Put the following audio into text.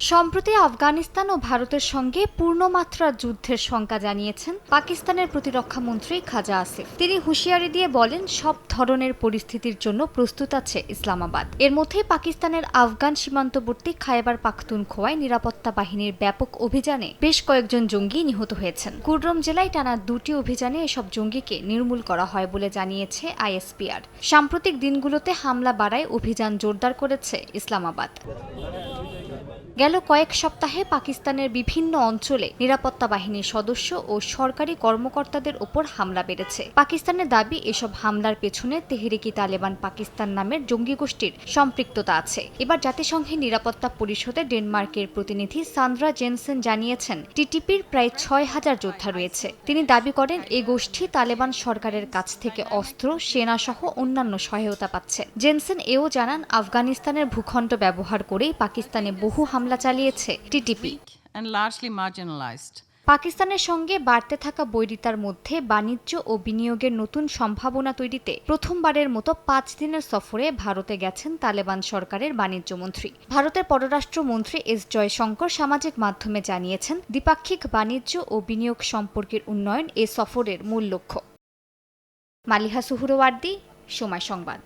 সম্প্রতি আফগানিস্তান ও ভারতের সঙ্গে পূর্ণমাত্রার যুদ্ধের শঙ্কা জানিয়েছেন পাকিস্তানের প্রতিরক্ষা মন্ত্রী খাজা আসিফ। তিনি হুঁশিয়ারি দিয়ে বলেন, সব ধরনের পরিস্থিতির জন্য প্রস্তুত আছে ইসলামাবাদ। এর মধ্যে পাকিস্তানের আফগান সীমান্তবর্তী খায়বার পাখতুনখোয়ায় নিরাপত্তা বাহিনীর ব্যাপক অভিযানে বেশ কয়েকজন জঙ্গি নিহত হয়েছেন। কুররম জেলায় টানা দুটি অভিযানে এসব জঙ্গিকে নির্মূল করা হয় বলে জানিয়েছে আইএসপিআর। সাম্প্রতিক দিনগুলোতে হামলা বাড়ায় অভিযান জোরদার করেছে ইসলামাবাদ। গেল কয়েক সপ্তাহে পাকিস্তানের বিভিন্ন অঞ্চলে নিরাপত্তা বাহিনীর সদস্য ও সরকারি কর্মকর্তাদের ওপর হামলা বেড়েছে। পাকিস্তানের দাবি, এসব হামলার পেছনে তেহরিকি তালেবান পাকিস্তান নামের জঙ্গি গোষ্ঠীর সম্পৃক্ততা আছে। এবার জাতিসংঘের নিরাপত্তা পরিষদে ডেনমার্কের প্রতিনিধি সান্দ্রা জেনসেন জানিয়েছেন, টিটিপির প্রায় ছয় হাজার যোদ্ধা রয়েছে। তিনি দাবি করেন, এই গোষ্ঠী তালেবান সরকারের কাছ থেকে অস্ত্র, সেনা সহ অন্যান্য সহায়তা পাচ্ছে। জেনসেন এও জানান, আফগানিস্তানের ভূখণ্ড ব্যবহার করেই পাকিস্তানে বহু হামলা চালিয়েছে টিটিপি. পাকিস্তানের সঙ্গে বাড়তে থাকা বৈরিতার মধ্যে বাণিজ্য ও বিনিয়োগের নতুন সম্ভাবনা তৈরিতে প্রথমবারের মতো পাঁচ দিনের সফরে ভারতে গেছেন তালেবান সরকারের বাণিজ্য মন্ত্রী। ভারতের পররাষ্ট্রমন্ত্রী এস জয়শঙ্কর সামাজিক মাধ্যমে জানিয়েছেন দ্বিপাক্ষিক বাণিজ্য ও বিনিয়োগ সম্পর্কের উন্নয়ন এ সফরের মূল লক্ষ্য। মালিহা সুহুরওয়ার্দী সময় সংবাদ।